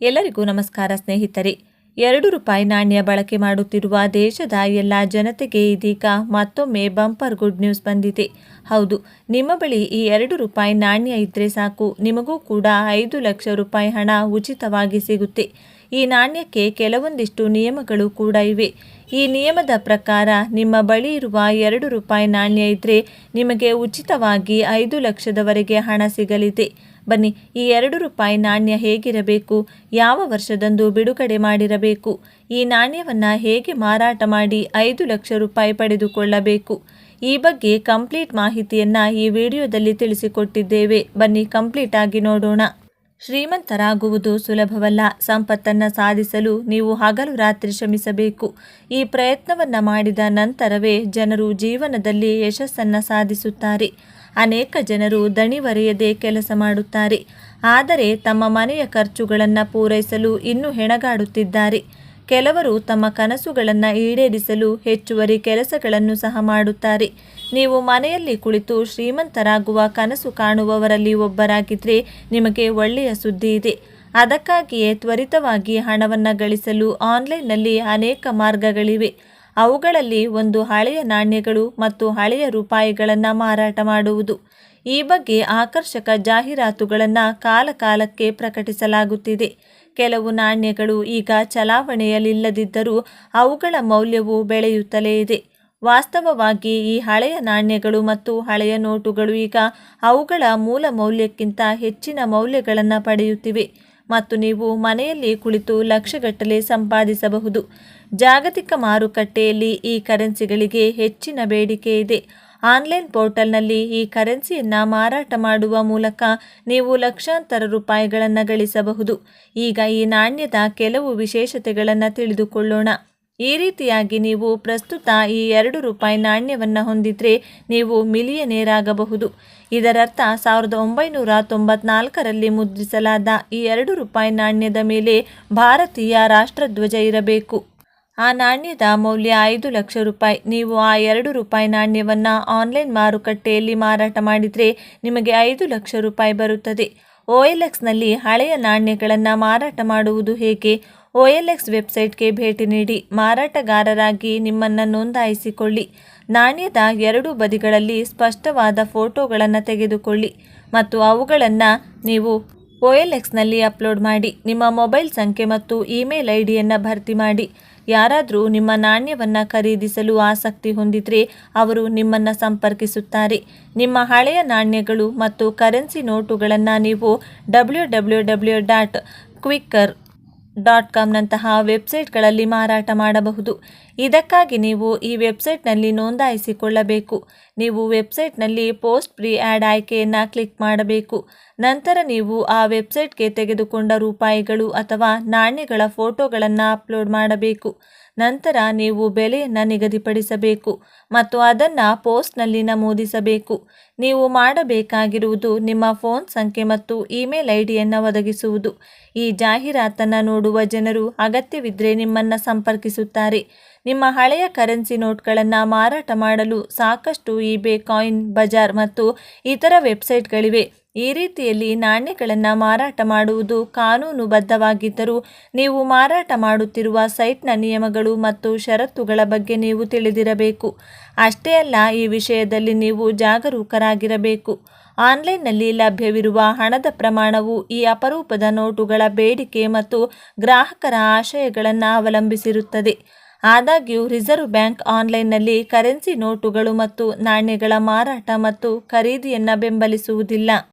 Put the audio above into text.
ಎಲ್ಲರಿಗೂ ನಮಸ್ಕಾರ ಸ್ನೇಹಿತರೆ. ಎರಡು ರೂಪಾಯಿ ನಾಣ್ಯ ಬಳಕೆ ಮಾಡುತ್ತಿರುವ ದೇಶದ ಎಲ್ಲ ಜನತೆಗೆ ಇದೀಗ ಮತ್ತೊಮ್ಮೆ ಬಂಪರ್ ಗುಡ್ ನ್ಯೂಸ್ ಬಂದಿದೆ. ಹೌದು, ನಿಮ್ಮ ಬಳಿ ಈ ಎರಡು ರೂಪಾಯಿ ನಾಣ್ಯ ಇದ್ರೆ ಸಾಕು. ನಿಮಗೂ ಕೂಡ ಐದು ಲಕ್ಷ ರೂಪಾಯಿ ಹಣ ಉಚಿತವಾಗಿ ಸಿಗುತ್ತೆ. ಈ ನಾಣ್ಯಕ್ಕೆ ಕೆಲವೊಂದಿಷ್ಟು ನಿಯಮಗಳು ಕೂಡ ಇವೆ. ಈ ನಿಯಮದ ಪ್ರಕಾರ ನಿಮ್ಮ ಬಳಿ ಇರುವ ಎರಡು ರೂಪಾಯಿ ನಾಣ್ಯ ಇದ್ರೆ ನಿಮಗೆ ಉಚಿತವಾಗಿ ಐದು ಲಕ್ಷದವರೆಗೆ ಹಣ ಸಿಗಲಿದೆ. ಬನ್ನಿ, ಈ ಎರಡು ರೂಪಾಯಿ ನಾಣ್ಯ ಹೇಗಿರಬೇಕು? ಯಾವ ವರ್ಷದಂದು ಬಿಡುಗಡೆ ಮಾಡಿರಬೇಕು? ಈ ನಾಣ್ಯವನ್ನು ಹೇಗೆ ಮಾರಾಟ ಮಾಡಿ ಐದು ಲಕ್ಷ ರೂಪಾಯಿ ಪಡೆದುಕೊಳ್ಳಬೇಕು? ಈ ಬಗ್ಗೆ ಕಂಪ್ಲೀಟ್ ಮಾಹಿತಿಯನ್ನು ಈ ವಿಡಿಯೋದಲ್ಲಿ ತಿಳಿಸಿಕೊಟ್ಟಿದ್ದೇವೆ. ಬನ್ನಿ, ಕಂಪ್ಲೀಟ್ ಆಗಿ ನೋಡೋಣ. ಶ್ರೀಮಂತರಾಗುವುದು ಸುಲಭವಲ್ಲ. ಸಂಪತ್ತನ್ನು ಸಾಧಿಸಲು ನೀವು ಹಗಲು ರಾತ್ರಿ ಶ್ರಮಿಸಬೇಕು. ಈ ಪ್ರಯತ್ನವನ್ನು ಮಾಡಿದ ನಂತರವೇ ಜನರು ಜೀವನದಲ್ಲಿ ಯಶಸ್ಸನ್ನು ಸಾಧಿಸುತ್ತಾರೆ. ಅನೇಕ ಜನರು ದಣಿವರೆಯದೆ ಕೆಲಸ ಮಾಡುತ್ತಾರೆ. ಆದರೆ ತಮ್ಮ ಮನೆಯ ಖರ್ಚುಗಳನ್ನು ಪೂರೈಸಲು ಇನ್ನೂ ಹೆಣಗಾಡುತ್ತಿದ್ದಾರೆ. ಕೆಲವರು ತಮ್ಮ ಕನಸುಗಳನ್ನು ಈಡೇರಿಸಲು ಹೆಚ್ಚುವರಿ ಕೆಲಸಗಳನ್ನು ಸಹ ಮಾಡುತ್ತಾರೆ. ನೀವು ಮನೆಯಲ್ಲಿ ಕುಳಿತು ಶ್ರೀಮಂತರಾಗುವ ಕನಸು ಕಾಣುವವರಲ್ಲಿ ಒಬ್ಬರಾಗಿದ್ದರೆ ನಿಮಗೆ ಒಳ್ಳೆಯ ಸುದ್ದಿ ಇದೆ. ಅದಕ್ಕಾಗಿಯೇ ತ್ವರಿತವಾಗಿ ಹಣವನ್ನು ಗಳಿಸಲು ಆನ್ಲೈನ್ನಲ್ಲಿ ಅನೇಕ ಮಾರ್ಗಗಳಿವೆ. ಅವುಗಳಲ್ಲಿ ಒಂದು ಹಳೆಯ ನಾಣ್ಯಗಳು ಮತ್ತು ಹಳೆಯ ರೂಪಾಯಿಗಳನ್ನು ಮಾರಾಟ ಮಾಡುವುದು. ಈ ಬಗ್ಗೆ ಆಕರ್ಷಕ ಜಾಹೀರಾತುಗಳನ್ನು ಕಾಲಕಾಲಕ್ಕೆ ಪ್ರಕಟಿಸಲಾಗುತ್ತಿದೆ. ಕೆಲವು ನಾಣ್ಯಗಳು ಈಗ ಚಲಾವಣೆಯಲ್ಲಿಲ್ಲದಿದ್ದರೂ ಅವುಗಳ ಮೌಲ್ಯವು ಬೆಳೆಯುತ್ತಲೇ ಇದೆ. ವಾಸ್ತವವಾಗಿ ಈ ಹಳೆಯ ನಾಣ್ಯಗಳು ಮತ್ತು ಹಳೆಯ ನೋಟುಗಳು ಈಗ ಅವುಗಳ ಮೂಲ ಮೌಲ್ಯಕ್ಕಿಂತ ಹೆಚ್ಚಿನ ಮೌಲ್ಯಗಳನ್ನು ಪಡೆಯುತ್ತಿವೆ ಮತ್ತು ನೀವು ಮನೆಯಲ್ಲಿ ಕುಳಿತು ಲಕ್ಷಗಟ್ಟಲೆ ಸಂಪಾದಿಸಬಹುದು. ಜಾಗತಿಕ ಮಾರುಕಟ್ಟೆಯಲ್ಲಿ ಈ ಕರೆನ್ಸಿಗಳಿಗೆ ಹೆಚ್ಚಿನ ಬೇಡಿಕೆ ಇದೆ. ಆನ್ಲೈನ್ ಪೋರ್ಟಲ್ನಲ್ಲಿ ಈ ಕರೆನ್ಸಿಯನ್ನು ಮಾರಾಟ ಮಾಡುವ ಮೂಲಕ ನೀವು ಲಕ್ಷಾಂತರ ರೂಪಾಯಿಗಳನ್ನು ಗಳಿಸಬಹುದು. ಈಗ ಈ ನಾಣ್ಯದ ಕೆಲವು ವಿಶೇಷತೆಗಳನ್ನು ತಿಳಿದುಕೊಳ್ಳೋಣ. ಈ ರೀತಿಯಾಗಿ ನೀವು ಪ್ರಸ್ತುತ ಈ ಎರಡು ರೂಪಾಯಿ ನಾಣ್ಯವನ್ನು ಹೊಂದಿದ್ರೆ ನೀವು ಮಿಲಿಯನೇರ್ ಆಗಬಹುದು ಇದರರ್ಥ ಸಾವಿರದ ಒಂಬೈನೂರ ತೊಂಬತ್ನಾಲ್ಕರಲ್ಲಿ ಮುದ್ರಿಸಲಾದ ಈ ಎರಡು ರೂಪಾಯಿ ನಾಣ್ಯದ ಮೇಲೆ ಭಾರತೀಯ ರಾಷ್ಟ್ರಧ್ವಜ ಇರಬೇಕು. ಆ ನಾಣ್ಯದ ಮೌಲ್ಯ ಐದು ಲಕ್ಷ ರೂಪಾಯಿ. ನೀವು ಆ ಎರಡು ರೂಪಾಯಿ ನಾಣ್ಯವನ್ನು ಆನ್ಲೈನ್ ಮಾರುಕಟ್ಟೆಯಲ್ಲಿ ಮಾರಾಟ ಮಾಡಿದರೆ ನಿಮಗೆ ಐದು ಲಕ್ಷ ರೂಪಾಯಿ ಬರುತ್ತದೆ. ಒ ಎಲ್ ಎಕ್ಸ್ನಲ್ಲಿ ಹಳೆಯ ನಾಣ್ಯಗಳನ್ನು ಮಾರಾಟ ಮಾಡುವುದು ಹೇಗೆ? ಒ ಎಲ್ ಎಕ್ಸ್ ವೆಬ್ಸೈಟ್ಗೆ ಭೇಟಿ ನೀಡಿ ಮಾರಾಟಗಾರರಾಗಿ ನಿಮ್ಮನ್ನು ನೋಂದಾಯಿಸಿಕೊಳ್ಳಿ. ನಾಣ್ಯದ ಎರಡೂ ಬದಿಗಳಲ್ಲಿ ಸ್ಪಷ್ಟವಾದ ಫೋಟೋಗಳನ್ನು ತೆಗೆದುಕೊಳ್ಳಿ ಮತ್ತು ಅವುಗಳನ್ನು ನೀವು ಒ ಎಲ್ ಎಕ್ಸ್ನಲ್ಲಿ ಅಪ್ಲೋಡ್ ಮಾಡಿ, ನಿಮ್ಮ ಮೊಬೈಲ್ ಸಂಖ್ಯೆ ಮತ್ತು ಇಮೇಲ್ ಐಡಿಯನ್ನು ಡಿಯನ್ನು ಭರ್ತಿ ಮಾಡಿ. ಯಾರಾದರೂ ನಿಮ್ಮ ನಾಣ್ಯವನ್ನು ಖರೀದಿಸಲು ಆಸಕ್ತಿ ಹೊಂದಿದರೆ ಅವರು ನಿಮ್ಮನ್ನು ಸಂಪರ್ಕಿಸುತ್ತಾರೆ. ನಿಮ್ಮ ಹಳೆಯ ನಾಣ್ಯಗಳು ಮತ್ತು ಕರೆನ್ಸಿ ನೋಟುಗಳನ್ನು ನೀವು W W W dot Quikr dot ಕಾಮ್ನಂತಹ ವೆಬ್ಸೈಟ್ಗಳಲ್ಲಿ ಮಾರಾಟ ಮಾಡಬಹುದು. ಇದಕ್ಕಾಗಿ ನೀವು ಈ ವೆಬ್ಸೈಟ್ನಲ್ಲಿ ನೋಂದಾಯಿಸಿಕೊಳ್ಳಬೇಕು. ನೀವು ವೆಬ್ಸೈಟ್ನಲ್ಲಿ ಪೋಸ್ಟ್ ಪ್ರೀ ಆ್ಯಡ್ ಆಯ್ಕೆಯನ್ನು ಕ್ಲಿಕ್ ಮಾಡಬೇಕು. ನಂತರ ನೀವು ಆ ವೆಬ್ಸೈಟ್ಗೆ ತೆಗೆದುಕೊಂಡ ರೂಪಾಯಿಗಳು ಅಥವಾ ನಾಣ್ಯಗಳ ಫೋಟೋಗಳನ್ನು ಅಪ್ಲೋಡ್ ಮಾಡಬೇಕು. ನಂತರ ನೀವು ಬೆಲೆಯನ್ನು ನಿಗದಿಪಡಿಸಬೇಕು ಮತ್ತು ಅದನ್ನು ಪೋಸ್ಟ್ನಲ್ಲಿ ನಮೂದಿಸಬೇಕು. ನೀವು ಮಾಡಬೇಕಾಗಿರುವುದು ನಿಮ್ಮ ಫೋನ್ ಸಂಖ್ಯೆ ಮತ್ತು ಇಮೇಲ್ ಐಡಿಯನ್ನು ಡಿಯನ್ನು ಒದಗಿಸುವುದು. ಈ ಜಾಹೀರಾತನ್ನು ನೋಡುವ ಜನರು ಅಗತ್ಯವಿದ್ದರೆ ನಿಮ್ಮನ್ನು ಸಂಪರ್ಕಿಸುತ್ತಾರೆ. ನಿಮ್ಮ ಹಳೆಯ ಕರೆನ್ಸಿ ನೋಟ್ಗಳನ್ನು ಮಾರಾಟ ಮಾಡಲು ಸಾಕಷ್ಟು ಇಬೆ ಕಾಯಿನ್, ಬಜಾರ್ ಮತ್ತು ಇತರ ವೆಬ್ಸೈಟ್ಗಳಿವೆ. ಈ ರೀತಿಯಲ್ಲಿ ನಾಣ್ಯಗಳನ್ನು ಮಾರಾಟ ಮಾಡುವುದು ಕಾನೂನುಬದ್ಧವಾಗಿದ್ದರೂ ನೀವು ಮಾರಾಟ ಮಾಡುತ್ತಿರುವ ಸೈಟ್ನ ನಿಯಮಗಳು ಮತ್ತು ಷರತ್ತುಗಳ ಬಗ್ಗೆ ನೀವು ತಿಳಿದಿರಬೇಕು. ಅಷ್ಟೇ ಅಲ್ಲ, ಈ ವಿಷಯದಲ್ಲಿ ನೀವು ಜಾಗರೂಕರಾಗಿರಬೇಕು. ಆನ್ಲೈನ್ನಲ್ಲಿ ಲಭ್ಯವಿರುವ ಹಣದ ಪ್ರಮಾಣವು ಈ ಅಪರೂಪದ ನೋಟುಗಳ ಬೇಡಿಕೆ ಮತ್ತು ಗ್ರಾಹಕರ ಆಶಯಗಳನ್ನು ಅವಲಂಬಿಸಿರುತ್ತದೆ. ಆದಾಗ್ಯೂ ರಿಸರ್ವ್ ಬ್ಯಾಂಕ್ ಆನ್ಲೈನ್ನಲ್ಲಿ ಕರೆನ್ಸಿ ನೋಟುಗಳು ಮತ್ತು ನಾಣ್ಯಗಳ ಮಾರಾಟ ಮತ್ತು ಖರೀದಿಯನ್ನು ಬೆಂಬಲಿಸುವುದಿಲ್ಲ.